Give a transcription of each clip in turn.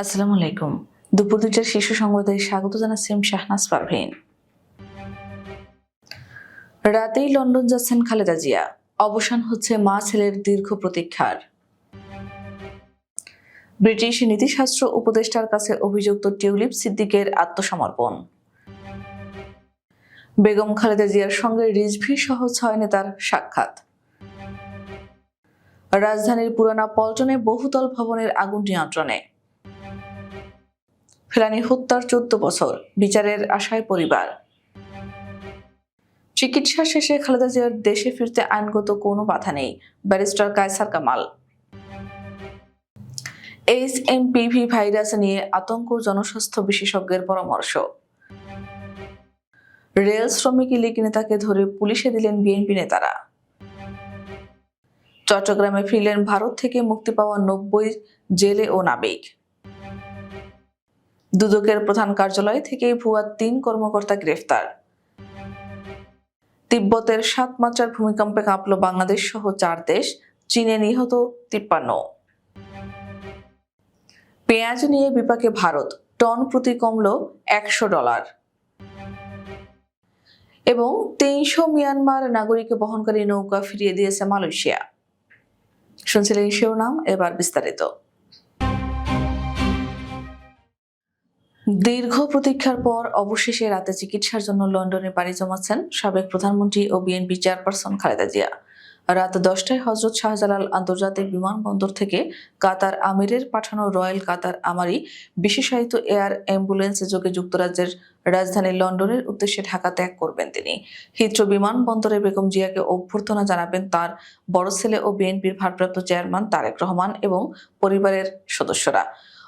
আসসালামু আলাইকুম। দুপুর দুইটার শিশু সংবাদে স্বাগত জানাচ্ছেন শাহনাজ পারভীন। রাতেই লন্ডন যাচ্ছেন খালেদা জিয়া। অবসান হচ্ছে মা ছেলের দীর্ঘ প্রতীক্ষার। ব্রিটিশ নীতিশাস্ত্র উপদেষ্টার কাছে অভিযুক্ত টিউলিপ সিদ্দিকের আত্মসমর্পণ। বেগম খালেদা জিয়ার সঙ্গে রিজভি সহ ছয় নেতার সাক্ষাৎ। রাজধানীর পুরানা পল্টনে বহুতল ভবনের আগুন নিয়ন্ত্রণে। ফেলানি হত্যার চোদ্দ বছর, বিচারের আশায় পরিবার। চিকিৎসা শেষে খালেদা জিয়ার দেশে ফিরতে আইনগত কোনো বাধা নেই, barrister Kaiser Kamal. H M PV virus নিয়ে আতঙ্ক জনস্বাস্থ্য বিশেষজ্ঞের পরামর্শ। রেল শ্রমিক লীগ নেতাকে ধরে পুলিশে দিলেন বিএনপি নেতারা। চট্টগ্রামে ফিরলেন ভারত থেকে মুক্তি পাওয়া নব্বই জেলে ও নাবিক। দুদকের প্রধান কার্যালয় থেকে ভুয়া তিন কর্মকর্তা গ্রেফতার। তিব্বতের সাত মাত্রার ভূমিকম্পে কাঁপল বাংলাদেশ সহ চার দেশ, চীনে নিহত তিপ্পান্ন। পেঁয়াজ নিয়ে বিপাকে ভারত, টন প্রতি কমল একশো ডলার। এবং তেইশশো মিয়ানমার নাগরিককে বহনকারী নৌকা ফিরিয়ে দিয়েছে মালয়েশিয়া। শুনছিলেন শিরোনাম, এবার বিস্তারিত। দীর্ঘ প্রতীক্ষার পর অবশেষে রাতে চিকিৎসার জন্য লন্ডনে পাড়ি জমাচ্ছেন সাবেক প্রধানমন্ত্রী ও বিএনপি চেয়ারপারসন খালেদা জিয়া। রাত দশটায় হজরত শাহজালাল আন্তর্জাতিক বিমানবন্দর থেকে কাতার আমিরের পাঠানো রয়্যাল কাতার আমারি বিশেষায়িত এয়ার অ্যাম্বুলেন্সে যোগে যুক্তরাজ্যের রাজধানী লন্ডনের উদ্দেশ্যে ঢাকা ত্যাগ করবেন তিনি। হিথ্রো বিমানবন্দরে বেগম জিয়াকে অভ্যর্থনা জানাবেন তার বড় ছেলে ও বিএনপির ভারপ্রাপ্ত চেয়ারম্যান তারেক রহমান এবং পরিবারের সদস্যরা।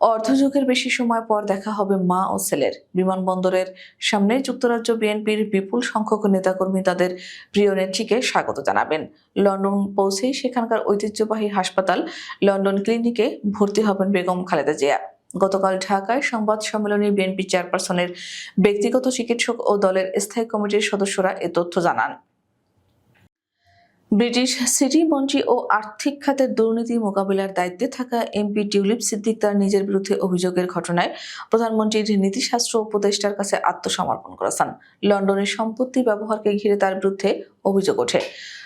অর্ধযুগের বেশি সময় পর দেখা হবে মা ও ছেলের। বিমানবন্দরের সামনে যুক্তরাজ্য বিএনপির বিপুল সংখ্যক নেতাকর্মী তাদের প্রিয় নেত্রীকে স্বাগত জানাবেন। লন্ডন পৌঁছেই সেখানকার ঐতিহ্যবাহী হাসপাতাল লন্ডন ক্লিনিকে ভর্তি হবেন বেগম খালেদা জিয়া। গতকাল ঢাকায় সংবাদ সম্মেলনে বিএনপি চেয়ারপারসনের ব্যক্তিগত চিকিৎসক ও দলের স্থায়ী কমিটির সদস্যরা এ তথ্য জানান। ব্রিটিশ সিটি মন্ত্রী ও আর্থিক খাতের দুর্নীতি মোকাবিলার দায়িত্বে থাকা এমপি টিউলিপ সিদ্দিক তার নিজের বিরুদ্ধে অভিযোগের ঘটনায় প্রধানমন্ত্রীর নীতিশাস্ত্র উপদেষ্টার কাছে আত্মসমর্পণ করেছেন। লন্ডনের সম্পত্তি ব্যবহারকে ঘিরে তার বিরুদ্ধে অভিযোগ ওঠে।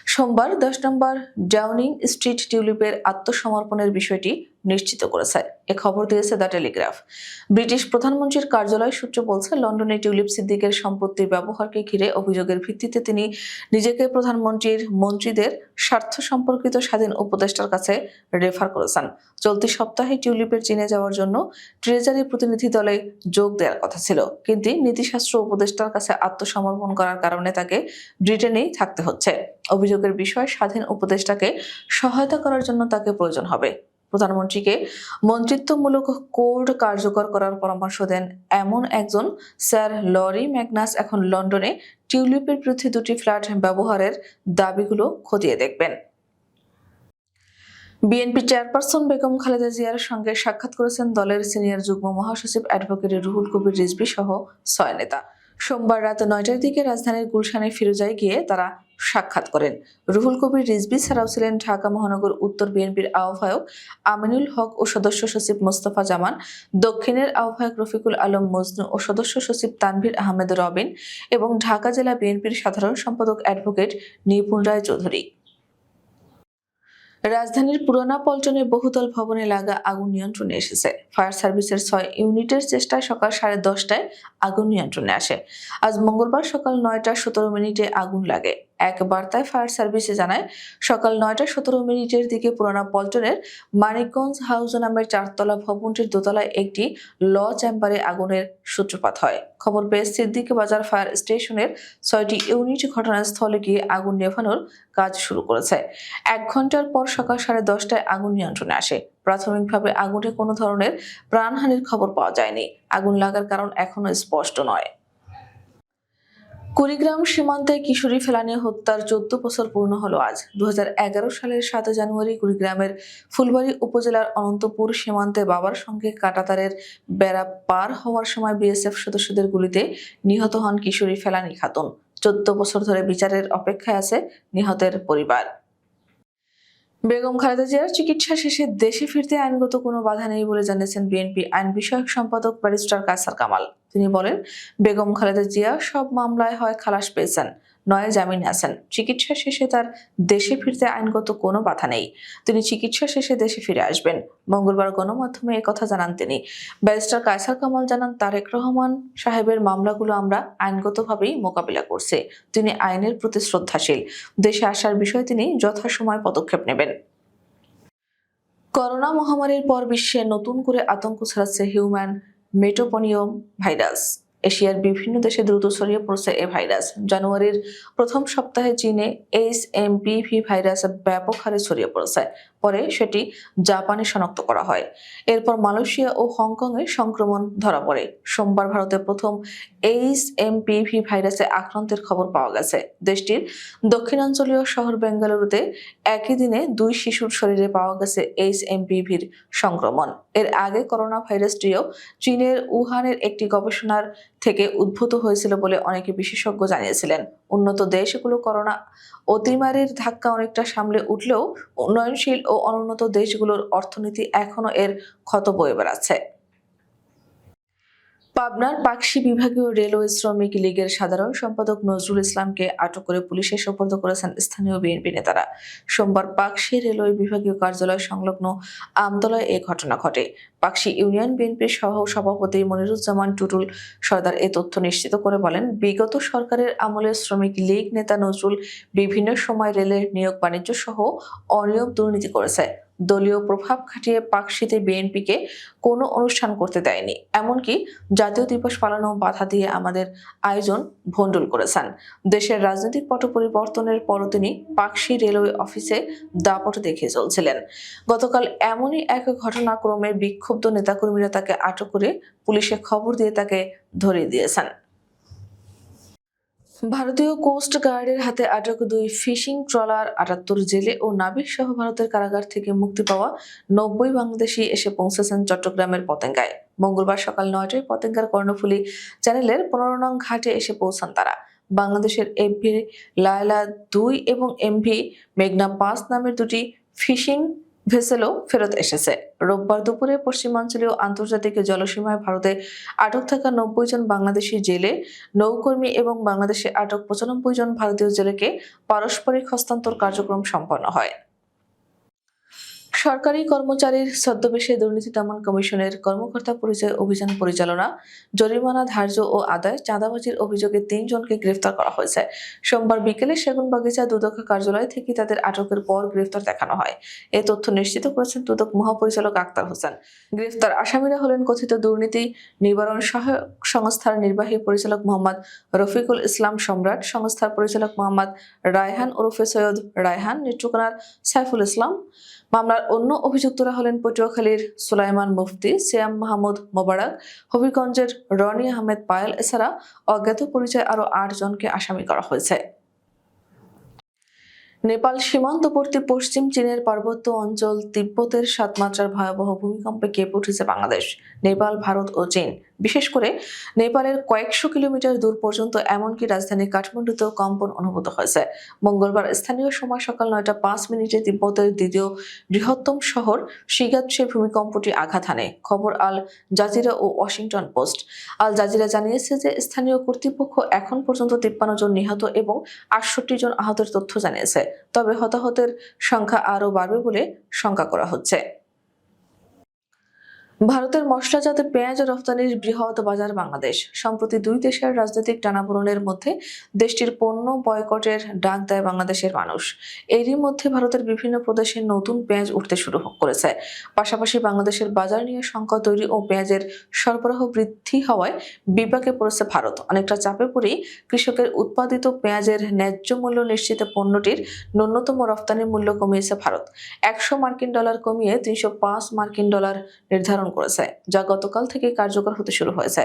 সোমবার দশ নম্বর ডাউনিং স্ট্রিট টিউলিপের আত্মসমর্পণের বিষয়টি নিশ্চিত করেছে। এ খবর দিয়েছে দ্য টেলিগ্রাফ। ব্রিটিশ প্রধানমন্ত্রীর কার্যালয় সূত্র বলছে লন্ডনে টিউলিপ সিদ্দিকের সম্পত্তির ব্যবহারকে ঘিরে অভিযোগের ভিত্তিতে তিনি নিজেকে প্রধানমন্ত্রীর মন্ত্রীদের স্বার্থ সম্পর্কিত স্বাধীন উপদেষ্টার কাছে রেফার করেছেন। চলতি সপ্তাহে টিউলিপের চীনে যাওয়ার জন্য ট্রেজারি প্রতিনিধি দলে যোগ দেওয়ার কথা ছিল। কিন্তু নীতিশাস্ত্র উপদেষ্টার কাছে আত্মসমর্পণ করার কারণে তাকে ব্রিটেনেই থাকতে হচ্ছে। অভিযোগের বিষয়ে স্বাধীন উপদেষ্টাকে সহায়তা করার জন্য তাকে প্রয়োজন হবে। প্রধানমন্ত্রীকে মন্ত্রিত্বমূলক কোড কার্যকর করার পরামর্শ দেন। এমন একজন স্যার লরি ম্যাগনাস এখন লন্ডনে টিউলিপের বিরুদ্ধে দুটি ফ্ল্যাট ব্যবহারের দাবিগুলো খতিয়ে দেখবেন। বিএনপি চেয়ারপারসন বেগম খালেদা জিয়ার সঙ্গে সাক্ষাৎ করেছেন দলের সিনিয়র যুগ্ম মহাসচিব অ্যাডভোকেট রুহুল কবির রিজভি সহ ছয় নেতা। সোমবার রাত নয়টার দিকে রাজধানীর গুলশানে ফিরোজায় গিয়ে তারা সাক্ষাৎ করেন। রুহুল কবির রিজবি ছাড়াও ছিলেন ঢাকা মহানগর উত্তর বিএনপির আহ্বায়ক আমিনুল হক ও সদস্য সচিব মোস্তফা জামান, দক্ষিণের আহ্বায়ক রফিকুল আলম মজনু ও সদস্য সচিব তানভীর আহমেদ রবিন এবং ঢাকা জেলা বিএনপির সাধারণ সম্পাদক অ্যাডভোকেট নিপুণ রায় চৌধুরী। রাজধানীর পুরোনা পল্টনের বহুতল ভবনে লাগা আগুন নিয়ন্ত্রণে এসেছে। ফায়ার সার্ভিসের ছয় ইউনিটের চেষ্টায় সকাল সাড়ে দশটায় আগুন নিয়ন্ত্রণে আসে। আজ মঙ্গলবার সকাল নয়টা সতেরো মিনিটে আগুন লাগে। এক বার্তায় ফায়ার সার্ভিসে জানায়, সকাল নয়টা সতেরো মিনিটের দিকে পুরানা পল্টনের মানিকগঞ্জ হাউস নামের চারতলা ভবনটির দোতলায় একটি ল চেম্বারে আগুনের সূত্রপাত হয়। খবর পেয়ে সিদ্দিক বাজার ফায়ার স্টেশনের ছয়টি ইউনিট ঘটনাস্থলে গিয়ে আগুন নেভানোর কাজ শুরু করেছে। এক ঘণ্টার পর সকাল সাড়ে দশটায় আগুন নিয়ন্ত্রণে আসে। প্রাথমিকভাবে আগুনে কোনো ধরনের প্রাণহানির খবর পাওয়া যায়নি। আগুন লাগার কারণ এখনও স্পষ্ট নয়। কুড়িগ্রাম সীমান্তে কিশোরী ফেলানি হত্যার চোদ্দ বছর পূর্ণ হলো আজ। দু হাজার এগারো সালের সাত জানুয়ারি কুড়িগ্রামের ফুলবাড়ি উপজেলার অনন্তপুর সীমান্তে বাবার সঙ্গে কাটাতারের বেড়া পার হওয়ার সময় বিএসএফ সদস্যদের গুলিতে নিহত হন কিশোরী ফেলানি খাতুন। চোদ্দ বছর ধরে বিচারের অপেক্ষায় আছে নিহতের পরিবার। বেগম খালেদা জিয়ার চিকিৎসা শেষে দেশে ফিরতে আইনগত কোনো বাধা নেই বলে জানিয়েছেন বিএনপি আইন বিষয়ক সম্পাদক ব্যারিস্টার কায়সার কামাল। তিনি বলেন, বেগম খালেদা জিয়া সব মামলায় হয় খালাস পেয়েছেন। নয় জামিনে আছেন চিকিৎসা শেষে তার দেশে ফিরতে আইনগত কোনো বাধা নেই। তিনি চিকিৎসা শেষে দেশে ফিরে আসবেন। মঙ্গলবার গণমাধ্যমে কথা জানান তিনি। ব্যারিস্টার কায়সার কামাল জানান, তারেক রহমান সাহেবের মামলাগুলো আমরা আইনগতভাবেই মোকাবিলা করছি। তিনি আইনের প্রতি শ্রদ্ধাশীল। দেশে আসার বিষয়ে তিনি যথাসময় পদক্ষেপ নেবেন। করোনা মহামারীর পর বিশ্বে নতুন করে আতঙ্ক ছড়াচ্ছে হিউম্যান মেটোপনিয়ম ভাইরাস। এশিয়ার বিভিন্ন দেশে দ্রুত ছড়িয়ে পড়ছে এ ভাইরাস। জানুয়ারির প্রথম সপ্তাহে চীনে এইচ এম পিভি ভাইরাস ব্যাপক হারে ছড়িয়ে পড়েছে। পরে সেটি জাপানে শনাক্ত করা হয়। এরপর মালয়েশিয়া ও হংকংয়ে সংক্রমণ ধরা পড়ে। সোমবার ভারতে প্রথম এইচ এম পিভি ভাইরাসে আক্রান্তের খবর পাওয়া গেছে। দেশটির দক্ষিণাঞ্চলীয় শহর বেঙ্গালুরুতে একই দিনে দুই শিশুর শরীরে পাওয়া গেছে এইচ এম পিভির সংক্রমণ। এর আগে করোনা ভাইরাসটিও চীনের উহানের একটি গবেষণার থেকে উদ্ভূত হয়েছিল বলে অনেকে বিশেষজ্ঞ জানিয়েছিলেন। উন্নত দেশগুলো করোনা অতিমারির ধাক্কা অনেকটা সামলে উঠলেও উন্নয়নশীল ও অনুন্নত দেশগুলোর অর্থনীতি এখনও এর ক্ষত বয়ে বেড়াচ্ছে। পাবনার পাকশি বিভাগীয় রেলওয়ে শ্রমিক লীগের সাধারণ সম্পাদক নজরুল ইসলামকে আটক করে পুলিশে সোপর্দ করেছেন স্থানীয় বিএনপি নেতারা। সোমবার পাকশি রেলওয়ে বিভাগীয় কার্যালয় সংলগ্ন আমতলায় এ ঘটনা ঘটে। পাকশি ইউনিয়ন বিএনপির সহ সভাপতি মনিরুজ্জামান টুটুল সর্দার এ তথ্য নিশ্চিত করে বলেন, বিগত সরকারের আমলে শ্রমিক লীগ নেতা নজরুল বিভিন্ন সময় রেলের নিয়োগ বাণিজ্য সহ অনিয়ম দুর্নীতি করেছে। দলীয় প্রভাব খাটিয়ে পাকশিতে বিএনপিকে কোনো অনুষ্ঠান করতে দেয়নি। এমনকি জাতীয় দিবস পালনও বাধা দিয়ে আমাদের আয়োজন ভণ্ডুল করেছেন। দেশের রাজনৈতিক পট পরিবর্তনের পরও তিনি পাকশি রেলওয়ে অফিসে দাপট দেখিয়ে চলছিলেন। গতকাল এমনই এক ঘটনাক্রমে বিক্ষুব্ধ নেতাকর্মীরা তাকে আটক করে পুলিশে খবর দিয়ে তাকে ধরিয়ে দিয়েছেন। ভারতীয় কোস্ট গার্ডের হাতে আটক দুই ফিশিং ট্রলার আটাত্তর জেলে ও নাবিক সহ ভারতের কারাগার থেকে মুক্তি পাওয়া নব্বই বাংলাদেশি এসে পৌঁছেছেন চট্টগ্রামের পতেঙ্গায়। মঙ্গলবার সকাল নয়টায় পতেঙ্গার কর্ণফুলী চ্যানেলের পনেরো নং ঘাটে এসে পৌঁছান তারা। বাংলাদেশের এমভি লায়লা দুই এবং এমভি মেঘনা পাঁচ নামের দুটি ফিশিং ভেসেলও ফেরত এসেছে। রোববার দুপুরে পশ্চিমাঞ্চলীয় আন্তর্জাতিক জলসীমায় ভারতে আটক থাকা নব্বই জন বাংলাদেশি জেলে নৌকর্মী এবং বাংলাদেশে আটক পঁচানব্বই জন ভারতীয় জেলেকে পারস্পরিক হস্তান্তর কার্যক্রম সম্পন্ন হয়। সরকারি কর্মচারীর ছদ্মবেশে দুর্নীতি দমন কমিশনের কর্মকর্তা পরিচয় অভিযান পরিচালনা, জরিমানা, ধার্য ও আদায় চাঁদাবাজির অভিযোগে তিনজনকে গ্রেফতার করা হয়েছে। সোমবার বিকেলে সেগুনবাগিচা দুদক কার্যালয় থেকে তাদের আটকের পর গ্রেফতার দেখানো হয়। এ তথ্য নিশ্চিত করেছেন দুদক মহাপরিচালক আক্তার হোসেন। গ্রেফতার আসামিরা হলেন কথিত দুর্নীতি নিবারণ সহায়ক সংস্থার নির্বাহী পরিচালক মোহাম্মদ রফিকুল ইসলাম সম্রাট, সংস্থার পরিচালক মোহাম্মদ রায়হান ওরফে সৈয়দ রায়হান, নেত্রকোনার সাইফুল ইসলাম মামলার অন্য অভিযুক্তরা হলেন পটুয়াখালীর সুলাইমান মুফতি সিয়াম মাহমুদ মোবারক, হবিগঞ্জের রনি আহমেদ পায়েল, এছাড়া অজ্ঞাত পরিচয় আরও আট জনকে আসামি করা হয়েছে। নেপাল সীমান্তবর্তী পশ্চিম চীনের পার্বত্য অঞ্চল তিব্বতের সাত মাত্রার ভয়াবহ ভূমিকম্পে কেঁপে উঠেছে বাংলাদেশ, নেপাল, ভারত ও চীন। বিশেষ করে নেপালের কয়েকশো কিলোমিটার দূর পর্যন্ত এমনকি রাজধানী কাঠমান্ডুতেও কম্পন অনুভূত হয়েছে। মঙ্গলবার স্থানীয় সময় সকাল নয়টা পাঁচ মিনিটে তিব্বতের দ্বিতীয় বৃহত্তম শহর শিগাৎসে ভূমিকম্পটি আঘাত হানে। খবর আল জাজিরা ও ওয়াশিংটন পোস্ট। আল জাজিরা জানিয়েছে যে স্থানীয় কর্তৃপক্ষ এখন পর্যন্ত তিপ্পান্ন জন নিহত এবং আটষট্টি জন আহতের তথ্য জানিয়েছে। তবে হতাহতের সংখ্যা আরও বাড়বে বলে শঙ্কা করা হচ্ছে। ভারতের মশলাজাত পেঁয়াজ রফতানির বৃহৎ বাজার বাংলাদেশ। সম্প্রতি দুই দেশের রাজনৈতিক টানাপোড়েনের মধ্যে দেশটির পণ্য বয়কটের ডাক দেয় বাংলাদেশের মানুষ। এরই মধ্যে ভারতের বিভিন্ন প্রদেশে নতুন পেঁয়াজ উঠতে শুরু করেছে। পাশাপাশি বাংলাদেশের বাজার নিয়ে সংকট তৈরি ও পেঁয়াজের সরবরাহ বৃদ্ধি হওয়ায় বিপাকে পড়েছে ভারত। অনেকটা চাপে পড়েই কৃষকের উৎপাদিত পেঁয়াজের ন্যায্য মূল্য নিশ্চিত পণ্যটির ন্যূনতম রফতানি মূল্য কমিয়েছে ভারত। একশো মার্কিন ডলার কমিয়ে তিনশো পাঁচ মার্কিন ডলার নির্ধারণ করেছে, যা গতকাল থেকে কার্যকর হতে শুরু হয়েছে।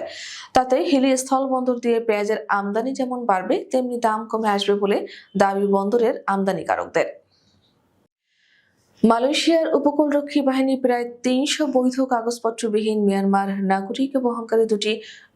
তাতে হিলি স্থল বন্দর দিয়ে পেঁয়াজের আমদানি যেমন বাড়বে, তেমনি দাম কমে আসবে বলে দাবি বন্দরের আমদানিকারকদের। মালয়েশিয়ার উপকূলরক্ষী বাহিনী প্রায় তিনশো বৈধ কাগজপত্রবিহীন মিয়ানমার নাগরিক বহনকারী দুটি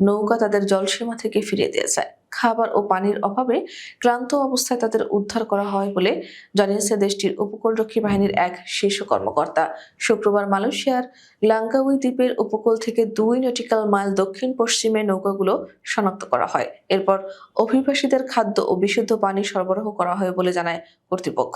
নৌকা তাদের জলসীমা থেকে ফিরিয়ে দিয়েছে। খাবার ও পানির অভাবে ক্লান্ত অবস্থায় তাদের উদ্ধার করা হয় বলে জানিয়েছে দেশটির উপকূলরক্ষী বাহিনীর এক শীর্ষ কর্মকর্তা। শুক্রবার মালয়েশিয়ার লাঙ্গাউই দ্বীপের উপকূল থেকে দুই নটিক্যাল মাইল দক্ষিণ পশ্চিমে নৌকাগুলো শনাক্ত করা হয়। এরপর অভিবাসীদের খাদ্য ও বিশুদ্ধ পানি সরবরাহ করা হয় বলে জানায় কর্তৃপক্ষ।